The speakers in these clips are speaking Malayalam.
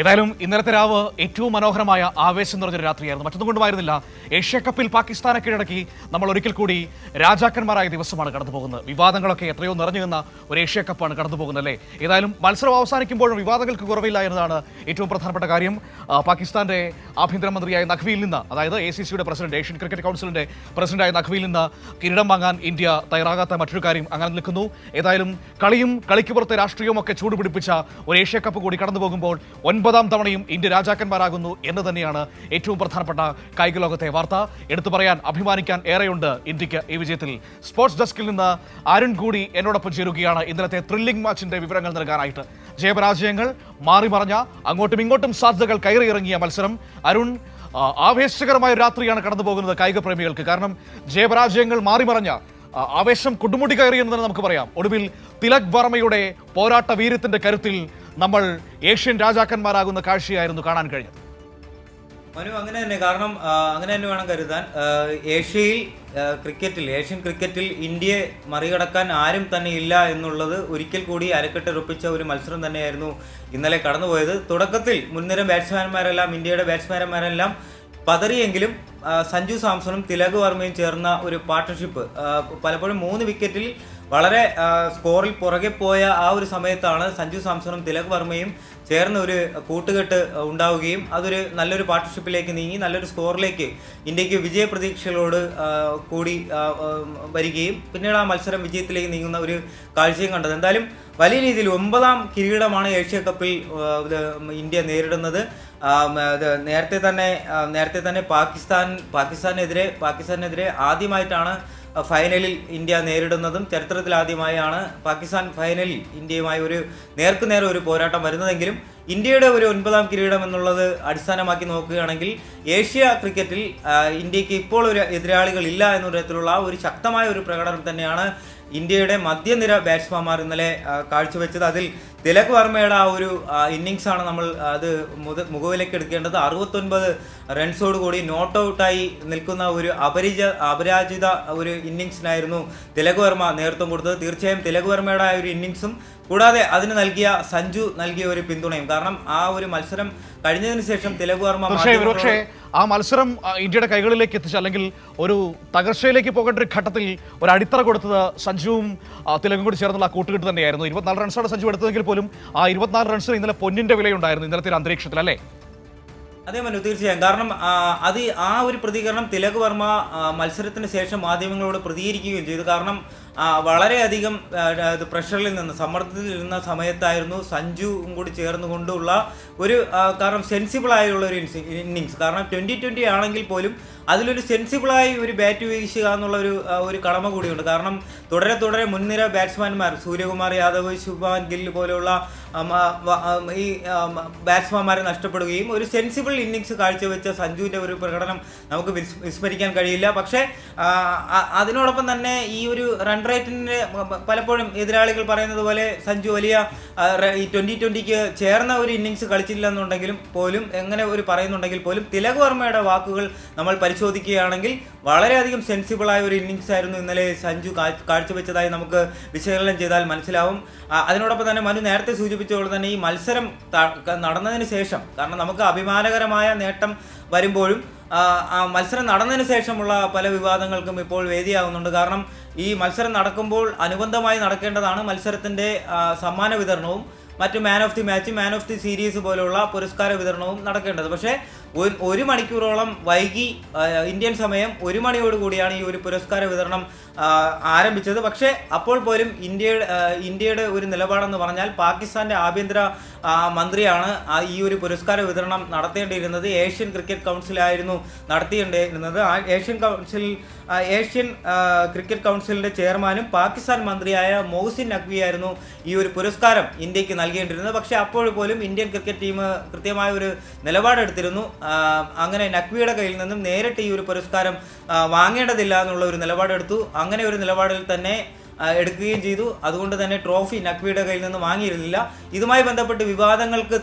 ഏതായാലും ഇന്നലത്തെ രാവ് ഏറ്റവും മനോഹരമായ ആവേശം നിറഞ്ഞൊരു രാത്രിയായിരുന്നു. മറ്റൊന്നും കൊണ്ടുമായിരുന്നില്ല ഏഷ്യ കപ്പിൽ പാകിസ്ഥാനെ കീഴടക്കി നമ്മൾ ഒരിക്കൽ കൂടി രാജാക്കന്മാരായ ദിവസമാണ് കടന്നു പോകുന്നത്. വിവാദങ്ങളൊക്കെ എത്രയോ നിറഞ്ഞു നിന്ന ഒരു ഏഷ്യ കപ്പാണ് കടന്നു പോകുന്നത് അല്ലേ? ഏതായാലും മത്സരം അവസാനിക്കുമ്പോഴും വിവാദങ്ങൾക്ക് കുറവില്ല എന്നതാണ് ഏറ്റവും പ്രധാനപ്പെട്ട കാര്യം. പാകിസ്ഥാന്റെ ആഭ്യന്തരമന്ത്രിയായ നഖ്വിയിൽ നിന്ന് അതായത് എ സി സിയുടെ പ്രസിഡന്റ് ഏഷ്യൻ ക്രിക്കറ്റ് കൗൺസിലിന്റെ പ്രസിഡന്റായ നഖ്വിയിൽ നിന്ന് കിരീടം വാങ്ങാൻ ഇന്ത്യ തയ്യാറാകാത്ത മറ്റൊരു കാര്യം അങ്ങനെ നിൽക്കുന്നു. ഏതായാലും കളിയും കളിക്ക് പുറത്തെ രാഷ്ട്രീയവും ഒക്കെ ചൂടുപിടിപ്പിച്ച ഒരു ഏഷ്യ കപ്പ് കൂടി കടന്നു പോകുമ്പോൾ ഒൻപതാം തവണയും ഇന്ത്യ രാജാക്കന്മാരാകുന്നു എന്ന് തന്നെയാണ് ഏറ്റവും പ്രധാനപ്പെട്ട കായിക ലോകത്തെ വാർത്ത. എടുത്തു പറയാൻ അഭിമാനിക്കാൻ ഏറെയുണ്ട് ഇന്ത്യയ്ക്ക് ഈ വിജയത്തിൽ. സ്പോർട്സ് ഡെസ്കിൽ നിന്ന് അരുൺ കൂടി എന്നോടൊപ്പം ചേരുകയാണ് ഇന്നലത്തെ ത്രില്ലിംഗ് മാച്ചിന്റെ വിവരങ്ങൾ നൽകാനായിട്ട്. ജയപരാജയങ്ങൾ മാറി മറഞ്ഞ അങ്ങോട്ടും ഇങ്ങോട്ടും സാധ്യതകൾ കയറിയിറങ്ങിയ മത്സരം അരുൺ ആവേശകരമായ രാത്രിയാണ് കടന്നു പോകുന്നത് കായിക പ്രേമികൾക്ക്. കാരണം ജയപരാജയങ്ങൾ മാറി മറഞ്ഞ ആവേശം കൊടുമുടി കയറി എന്ന് തന്നെ നമുക്ക് പറയാം. ഒടുവിൽ തിലക് വർമ്മയുടെ പോരാട്ട വീര്യത്തിന്റെ കരുത്തിൽ നമ്മൾ ഏഷ്യൻ രാജാക്കന്മാരാകുന്ന കാഴ്ചയായിരുന്നു കാണാൻ കഴിഞ്ഞത്. മനു അങ്ങനെ തന്നെ. കാരണം അങ്ങനെ തന്നെ വേണം കരുതാൻ. ഏഷ്യയിൽ ക്രിക്കറ്റിൽ ഏഷ്യൻ ക്രിക്കറ്റിൽ ഇന്ത്യയെ മറികടക്കാൻ ആരും തന്നെ ഇല്ല എന്നുള്ളത് ഒരിക്കൽ കൂടി അരക്കെട്ടുറപ്പിച്ച ഒരു മത്സരം തന്നെയായിരുന്നു ഇന്നലെ കടന്നുപോയത്. തുടക്കത്തിൽ മുൻനിര ബാറ്റ്സ്മാൻമാരെല്ലാം ഇന്ത്യയുടെ ബാറ്റ്സ്മാൻമാരെല്ലാം പതറിയെങ്കിലും സഞ്ജു സാംസണും തിലക് വർമ്മയും ചേർന്ന ഒരു പാർട്ട്ണർഷിപ്പ് പലപ്പോഴും മൂന്ന് വിക്കറ്റിൽ വളരെ സ്കോറിൽ പുറകെ പോയ ആ ഒരു സമയത്താണ് സഞ്ജു സാംസണും തിലക് വർമ്മയും ചേർന്ന ഒരു കൂട്ടുകെട്ട് ഉണ്ടാവുകയും അതൊരു നല്ലൊരു പാർട്ട്ണർഷിപ്പിലേക്ക് നീങ്ങി നല്ലൊരു സ്കോറിലേക്ക് ഇന്ത്യയ്ക്ക് വിജയ പ്രതീക്ഷകളോട് കൂടി വരികയും പിന്നീട് ആ മത്സരം വിജയത്തിലേക്ക് നീങ്ങുന്ന ഒരു കാഴ്ചയും കണ്ടത്. എന്തായാലും വലിയ രീതിയിൽ ഒമ്പതാം കിരീടമാണ് ഏഷ്യ കപ്പിൽ ഇന്ത്യ നേരിടുന്നത്. നേരത്തെ തന്നെ നേരത്തെ തന്നെ പാകിസ്ഥാൻ പാകിസ്ഥാനെതിരെ പാകിസ്ഥാനെതിരെ ആദ്യമായിട്ടാണ് ഫൈനലിൽ ഇന്ത്യ നേരിടുന്നതും ചരിത്രത്തിൽ ആദ്യമായാണ് പാകിസ്ഥാൻ ഫൈനലിൽ ഇന്ത്യയുമായി ഒരു നേർക്കുനേരം ഒരു പോരാട്ടം വരുന്നതെങ്കിലും ഇന്ത്യയുടെ ഒരു ഒൻപതാം കിരീടം എന്നുള്ളത് അടിസ്ഥാനമാക്കി നോക്കുകയാണെങ്കിൽ ഏഷ്യ ക്രിക്കറ്റിൽ ഇന്ത്യയ്ക്ക് ഇപ്പോൾ ഒരു എതിരാളികൾ ഇല്ല എന്ന തരത്തിലുള്ള ഒരു ശക്തമായ ഒരു പ്രകടനം തന്നെയാണ് ഇന്ത്യയുടെ മധ്യനിര ബാറ്റ്സ്മാൻമാർ ഇന്നലെ കാഴ്ചവെച്ചത്. അതിൽ തിലക് വർമ്മയുടെ ആ ഒരു ഇന്നിങ്സ് ആണ് നമ്മൾ അത് മുഖവിലേക്ക് എടുക്കേണ്ടത്. അറുപത്തൊൻപത് റൺസോട് കൂടി നോട്ട് ഔട്ടായി നിൽക്കുന്ന ഒരു അപരിച അപരാജിത ഒരു ഇന്നിങ്സിനായിരുന്നു തിലക് വർമ്മ നേതൃത്വം കൊടുത്തത്. തീർച്ചയായും തിലക് വർമ്മയുടെ ആ ഒരു ഇന്നിങ്സും കൂടാതെ അതിന് നൽകിയ സഞ്ജു നൽകിയ ഒരു പിന്തുണയും. കാരണം ആ ഒരു മത്സരം കഴിഞ്ഞതിന് ശേഷം തെലുഗു വർമ്മ പക്ഷേ ആ മത്സരം ഇന്ത്യയുടെ കൈകളിലേക്ക് എത്തിച്ച അല്ലെങ്കിൽ ഒരു തകർച്ചയിലേക്ക് പോകേണ്ട ഒരു ഘട്ടത്തിൽ ഒരു അടിത്തറ കൊടുത്തത് സഞ്ജുവും തെലുങ്കും കൂടി ചേർന്നുള്ള ആ കൂട്ടുകെട്ട് തന്നെയായിരുന്നു. ഇരുപത്തിനാല് റൺസാണ് സഞ്ജു എടുത്തതെങ്കിൽ പോലും ആ ഇരുപത്തിനാല് റൺസിന് ഇന്നലെ പൊന്നിന്റെ വിലയുണ്ടായിരുന്നു ഇന്നലത്തെ ഒരു അന്തരീക്ഷത്തിൽ അല്ലേ? അതെ മനു തീർച്ചയായും. കാരണം അത് ആ ഒരു പ്രതികരണം തിലക് വർമ്മ മത്സരത്തിന് ശേഷം മാധ്യമങ്ങളോട് പ്രതികരിക്കുകയും ചെയ്തു. കാരണം വളരെയധികം പ്രഷറിൽ നിന്ന് സമ്മർദ്ദത്തിൽ ഇരുന്ന സമയത്തായിരുന്നു സഞ്ജുവും കൂടി ചേർന്നുകൊണ്ടുള്ള ഒരു കാരണം സെൻസിബിൾ ആയുള്ള ഒരു ഇന്നിങ്സ് കാരണം ട്വന്റി ട്വന്റി ആണെങ്കിൽ പോലും അതിലൊരു സെൻസിബിളായി ഒരു ബാറ്റ് വീശുക എന്നുള്ള ഒരു ഒരു കടമ കൂടിയുണ്ട്. കാരണം തുടരെ തുടരെ മുൻനിര ബാറ്റ്സ്മാൻമാർ സൂര്യകുമാർ യാദവ് ശുഭാൻ ഗിൽ പോലെയുള്ള ഈ ബാറ്റ്സ്മാൻമാരെ നഷ്ടപ്പെടുകയും ഒരു സെൻസിബിൾ ഇന്നിങ്സ് കാഴ്ചവെച്ച സഞ്ജുവിന്റെ ഒരു പ്രകടനം നമുക്ക് വിസ്മരിക്കാൻ കഴിയില്ല. പക്ഷേ അതിനോടൊപ്പം തന്നെ ഈ ഒരു റൺ റേറ്റിന് പലപ്പോഴും എതിരാളികൾ പറയുന്നത് പോലെ സഞ്ജു വലിയ ഈ ട്വന്റി ട്വന്റിക്ക് ചേർന്ന ഒരു ഇന്നിങ്സ് കളിച്ചില്ല എന്നുണ്ടെങ്കിലും പോലും എങ്ങനെ ഒരു പറയുന്നുണ്ടെങ്കിൽ പോലും തിലക് വർമ്മയുടെ വാക്കുകൾ നമ്മൾ പരിശോധിക്കുകയാണെങ്കിൽ വളരെയധികം സെൻസിബിൾ ആയ ഒരു ഇന്നിങ്സ് ആയിരുന്നു ഇന്നലെ സഞ്ജു കാഴ്ചവെച്ചതായി നമുക്ക് വിശകലനം ചെയ്താൽ മനസ്സിലാവും. അതിനോടൊപ്പം തന്നെ മനു നേരത്തെ സൂചിപ്പിച്ച പോലെ തന്നെ ഈ മത്സരം നടന്നതിന് ശേഷം കാരണം നമുക്ക് അഭിമാനകരമായ നേട്ടം വരുമ്പോഴും മത്സരം നടന്നതിന് ശേഷമുള്ള പല വിവാദങ്ങൾക്കും ഇപ്പോൾ വേദിയാകുന്നുണ്ട്. കാരണം ഈ മത്സരം നടക്കുമ്പോൾ അനുബന്ധമായി നടക്കേണ്ടതാണ് മത്സരത്തിന്റെ ആ, സമ്മാന വിതരണവും. മറ്റ് man of the match man of the series പോലുള്ള പുരസ്കാര വിതരണവും നടക്കേണ്ടത്. പക്ഷേ ഒരു മണിക്കൂറോളം വൈകി ഇന്ത്യൻ സമയം ഒരു മണിയോടുകൂടിയാണ് ഈ ഒരു പുരസ്കാര വിതരണം ആരംഭിച്ചത്. പക്ഷേ അപ്പോൾ പോലും ഇന്ത്യയുടെ ഇന്ത്യയുടെ ഒരു നിലപാടെന്ന് പറഞ്ഞാൽ പാകിസ്ഥാന്റെ ആഭ്യന്തര മന്ത്രിയാണ് ഈ ഒരു പുരസ്കാര വിതരണം നടത്തേണ്ടിയിരുന്നത്. ഏഷ്യൻ ക്രിക്കറ്റ് കൗൺസിലായിരുന്നു നടത്തിയിരുന്നത് ആ ഏഷ്യൻ കൗൺസിൽ ഏഷ്യൻ ക്രിക്കറ്റ് കൗൺസിലിന്റെ ചെയർമാനും പാകിസ്ഥാൻ മന്ത്രിയായ മൊഹസിൻ നഖ്വിയായിരുന്നു ഈ ഒരു പുരസ്കാരം ഇന്ത്യയ്ക്ക് നൽകേണ്ടിയിരുന്നത് പക്ഷേ അപ്പോൾ പോലും ഇന്ത്യൻ ക്രിക്കറ്റ് ടീം കൃത്യമായ ഒരു നിലപാടെടുത്തിരുന്നു. അങ്ങനെ നഖ്വിയുടെ കയ്യിൽ നിന്നും നേരിട്ട് ഈ ഒരു പുരസ്കാരം വാങ്ങേണ്ടതില്ല എന്നുള്ള ഒരു നിലപാടെടുത്തു. അങ്ങനെ ഒരു നിലപാടിൽ തന്നെ എടുക്കുകയും ചെയ്തു. അതുകൊണ്ട് തന്നെ ട്രോഫി നഖ്വിയുടെ കയ്യിൽ നിന്ന് വാങ്ങിയിരുന്നില്ല. ഇതുമായി ബന്ധപ്പെട്ട് വിവാദങ്ങൾക്ക്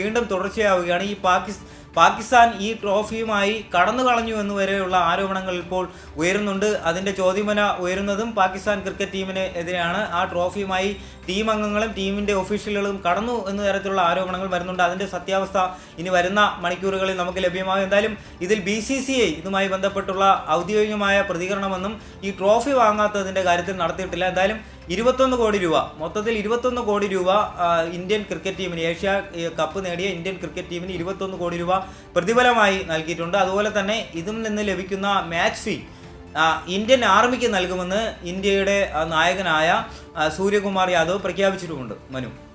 വീണ്ടും തുടർച്ചയാവുകയാണ് ഈ പാകിസ് പാകിസ്ഥാൻ ഈ ട്രോഫിയുമായി കടന്നു കളഞ്ഞു എന്ന് വരെയുള്ള ആരോപണങ്ങൾ ഇപ്പോൾ ഉയരുന്നുണ്ട്. അതിന്റെ ചോദ്യമന ഉയരുന്നതും പാകിസ്ഥാൻ ക്രിക്കറ്റ് ടീമിന് എതിരെയാണ്. ആ ട്രോഫിയുമായി ടീം അംഗങ്ങളും ടീമിന്റെ ഒഫീഷ്യലുകളും കടന്നു എന്ന തരത്തിലുള്ള ആരോപണങ്ങൾ വരുന്നുണ്ട്. അതിന്റെ സത്യാവസ്ഥ ഇനി വരുന്ന മണിക്കൂറുകളിൽ നമുക്ക് ലഭ്യമാകും. എന്തായാലും ഇതിൽ ബി സി സി ഐ ഇതുമായി ബന്ധപ്പെട്ടുള്ള ഔദ്യോഗികമായ പ്രതികരണമൊന്നും ഈ ട്രോഫി വാങ്ങാത്തതിന്റെ കാര്യത്തിൽ നടത്തിയിട്ടില്ല. എന്തായാലും ഇരുപത്തൊന്ന് കോടി രൂപ. മൊത്തത്തിൽ ഇരുപത്തൊന്ന് കോടി രൂപ ഇന്ത്യൻ ക്രിക്കറ്റ് ടീമിന് ഏഷ്യ കപ്പ് നേടിയ ഇന്ത്യൻ ക്രിക്കറ്റ് ടീമിന് ഇരുപത്തൊന്ന് കോടി രൂപ പ്രതിഫലമായി നൽകിയിട്ടുണ്ട്. അതുപോലെ തന്നെ ഇതിൽ നിന്ന് ലഭിക്കുന്ന മാച്ച് ഫീ ഇന്ത്യൻ ആർമിക്ക് നൽകുമെന്ന് ഇന്ത്യയുടെ നായകനായ സൂര്യകുമാർ യാദവ് പ്രഖ്യാപിച്ചിട്ടുമുണ്ട്. മനു.